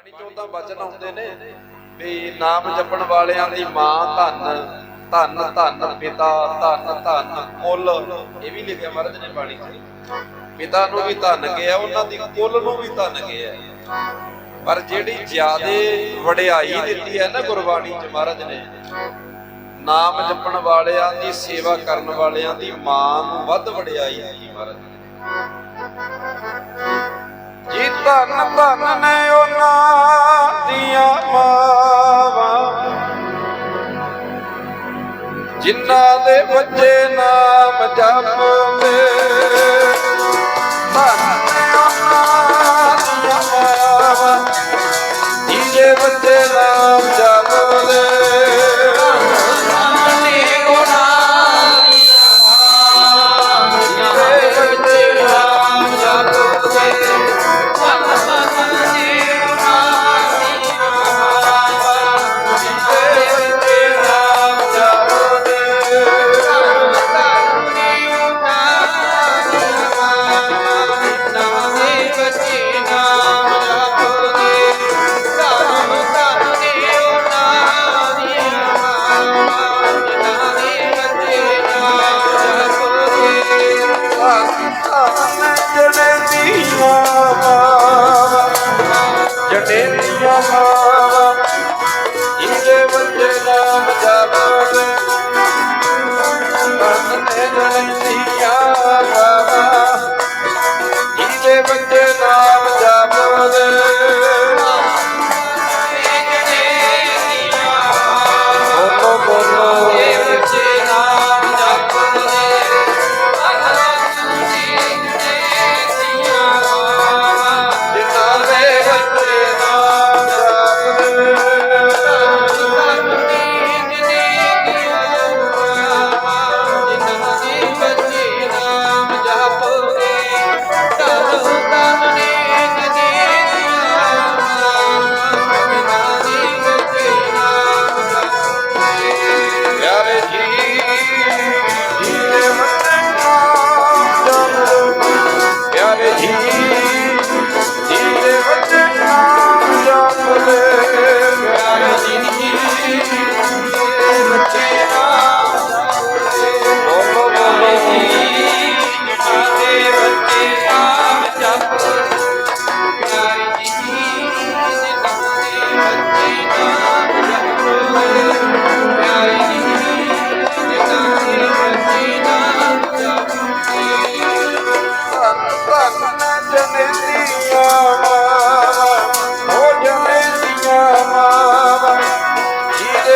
ਬਾਣੀ ਚੋਂ ਤਾਂ ਬਚਨ ਆਉਂਦੇ ਨੇ ਵੀ ਨਾਮ ਜਪਣ ਵਾਲਿਆਂ ਦੀ ਮਾਂ ਧੰਨ ਧੰਨ ਧੰਨ, ਪਿਤਾ, ਧੰਨ ਧੰਨ, ਕੁੱਲ। ਇਹ ਵੀ ਲਿਖਿਆ ਮਹਾਰਾਜ ਨੇ ਬਾਣੀ 'ਚ। ਪਿਤਾ ਨੂੰ ਵੀ ਧੰਨ ਗਿਆ ਉਹਨਾਂ ਦੀ ਕੁੱਲ ਨੂੰ ਵੀ ਧੰਨ ਗਿਆ ਪਰ ਜਿਹੜੀ ਜਿਆਦੇ ਵਡਿਆਈ ਦਿੱਤੀ ਹੈ ਨਾ ਗੁਰਬਾਣੀ 'ਚ ਮਹਾਰਾਜ ਨੇ, ਨਾਮ ਜਪਣ ਵਾਲਿਆਂ ਦੀ ਸੇਵਾ ਕਰਨ ਵਾਲਿਆਂ ਦੀ ਮਾਂ ਨੂੰ ਵੱਧ ਵਡਿਆਈ ਦਿੱਤੀ ਮਹਾਰਾਜ ਜੀ ਧੰਨ ਧੰਨ ਨੇ ਜਿਨ੍ਹਾਂ ਦੇ ਬੱਚੇ ਨਾਮ ਜਪਦੇ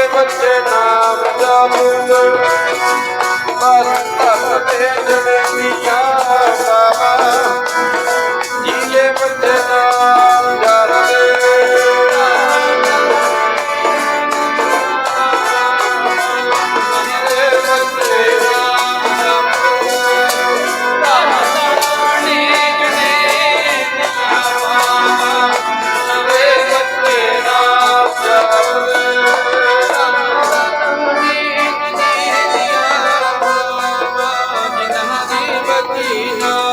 ਬੱਚੇ ਨਾਮ ਜਪਣ ਬਸ করি না